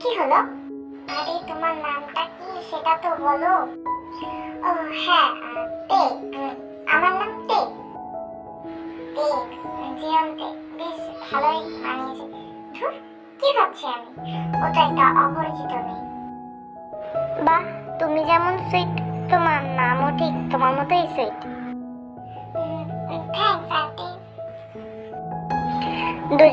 কি হলো? আরে, তোমার নামটা কি সেটা তো বলো। ও হ্যাঁ তে আমার নাম তে। তে জিয়ন্তে বেশ, ভালোই মানিয়েছে ধুর, কি ভাবছি আমি? ও তো একটা অপরিচিত মেয়ে। বাহ, তুমি যেমন সুইট তোমার নামও ঠিক, তোমার মতোই সুইট থ্যাঙ্কস আন্টি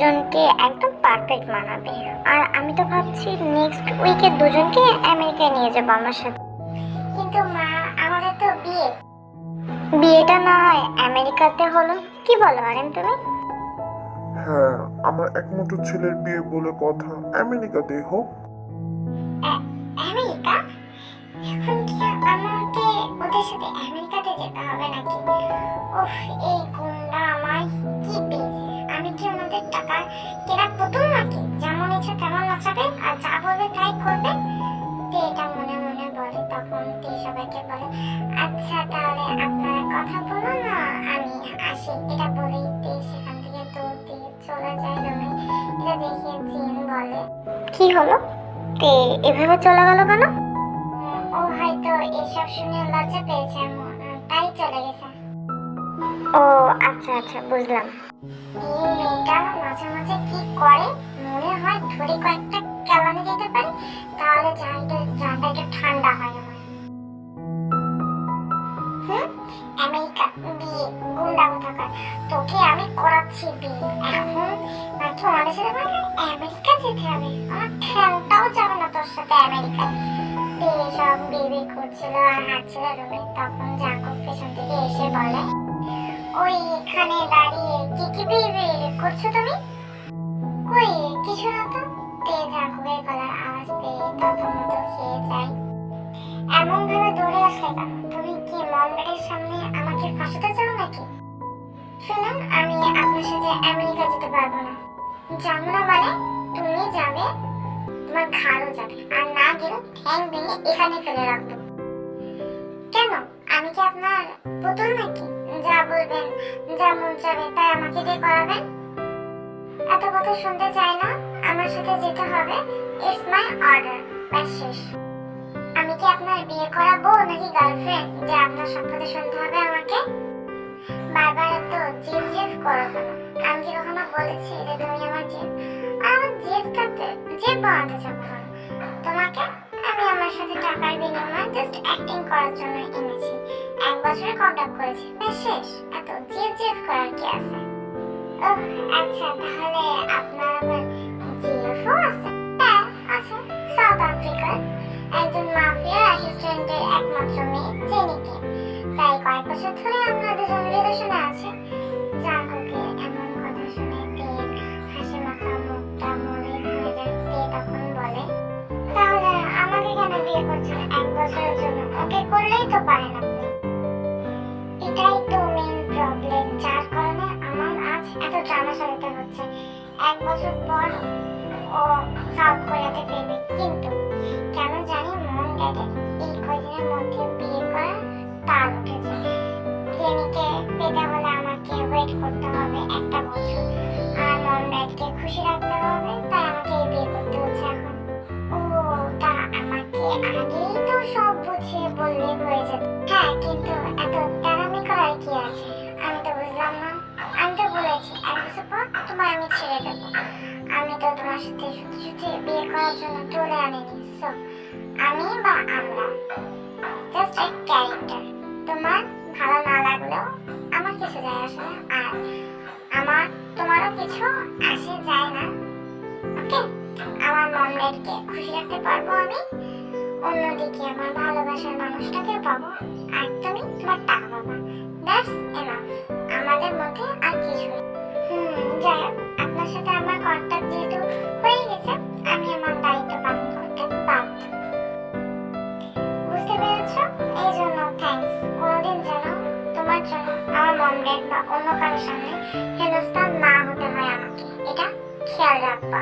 দুজনকে একদম পারফেক্ট মানাবে। আর আমি তো ভাবছি নেক্সট উইকে দুজনকে আমেরিকায় নিয়ে যাব আমার সাথে। কিন্তু মা আমাদের তো বিয়ে। বিয়েটা না হয় আমেরিকাতে হলো। কি বলো আরেম তুমি? হ্যাঁ আমার একমাত্র ছেলের বিয়ে বলে কথা আমেরিকাতে হোক। আমেরিকা এখন কি আমাকে ওদের সাথে আমেরিকাতে যেতে হবে নাকি? উফ এই গুন্ডা আমায় কি পেয়েছে? টাকা কেনা পুতুল নাকি? যেমন ইচ্ছা তেমন নাচাবে, আর যা বলবে তাই করবে। তে এটা মনে মনে বলে, তখন তে সবাইকে বলে আচ্ছা তাহলে আপনারা কথা বলুন না, আমি আসি। এটা বলেই তে সেখান থেকে দৌড় দিয়ে চলে যায় রুমে। এটা দেখে জিন বলে, কি হলো? তে এভাবে চলে গেল কেন? ও হয়তো এসব শুনে লজ্জা পেয়েছে তাই চলে গেছে। ও আচ্ছা আচ্ছা বুঝলাম। এই মেয়েটা মাঝে মাঝে কি করে? মনে হয় ধরে কয়েকটা কেলানি দিতে পারি, তাহলে জানটা জানটা একটু ঠান্ডা হয় আমার। হুম? আমেরিকা, বিয়ে, গুন্ডা কোথাকার? তোকে আমি করাচ্ছি বিয়ে। এখন নাকি আমাদের সাথে আমেরিকা যেতে হবে? আমার ঠ্যাংটাও যাবে না তোর সাথে আমেরিকা। দিয়ে সব বিয়ে করছিল, আর হাঁটছিল রুমে, তখন জাকব পেছন থেকে এসে বলে ওই এখানে দাঁড়িয়ে কি কি বিয়ে করছ তুমি? কই, কিছু না তো। তে জাকবের গলার আওয়াজ পেয়ে ততমত খেয়ে যায়। এমন ভাবে দৌড়ে আসলে তুমি কি মমডের সামনে আমাকে ফাঁসাতে চাও নাকি? শুনুন, আমি আপনার সাথে আমেরিকা যেতে পারব না। যাব না মানে তুমি যাবে, তোমার ঘাড়ও যাবে। আর না গেলে ঠ্যাং ভেঙে এখানে ফেলে রাখব। কেন? আমি কি আপনার পুতুল নাকি? যা বলবেন, যা মন চাবে, তাই আমাকে দিয়ে করাবেন। এত কথা শুনতে চাই না, আমার সাথে যেতে হবে। ইটস মাই অর্ডার ব্যাস শেষ। আমি কি আপনার বিয়ে করাবো, নাকি গার্লফ্রেন্ড যে আপনার কথা শুনতে হবে আমাকে। বারবার এত জিভ জিভ করো আমি কি কখনো বলেছি যে তুমি আমার আর আমার জিভটাতে জিভ বানাতে চাবো তোমাকে আমি আমার সাথে টাকার বিনিময়ে জাস্ট অ্যাক্টিং করার জন্য এনেছি। এক বছরে কন্ট্যাক্ট করেছি। ব্যাস শেষ এত জিপ জিপ করার কি আছে? ওহ আচ্ছা তাহলে আপনার আবার জিএফও আছে? হ্যাঁ আছে। সাউথ আফ্রিকার একজন মাফিয়া অ্যাসিস্ট্যান্টের একমাত্র মেয়ে, জেনিকে। প্রায় কয়েক বছর ধরে আমরা দুজন রিলেশনে আছি। আমি তো তোমার সত্যি সত্যি বিয়ে করার জন্য তুলে আনিনি। সো আমি বা আমরা জাস্ট এক ক্যারেক্টার তোমার ভালো না লাগলেও আমার কিছু যায় আসে না। আর আমার, তোমারও কিছু আসে যায় না। ওকে আমার মম খুশি রাখতে পারব আমি। অন্যদিকে আমার ভালোবাসার মানুষটাকে পাবো। আর তুমি তোমার টাকা পাবা। দ্যাটস তোমার জন্য আমার মন ড্যাড বা অন্য কারোর সামনে হেনস্থা না হতে হয় আমাকে। এটা খেয়াল রাখবা।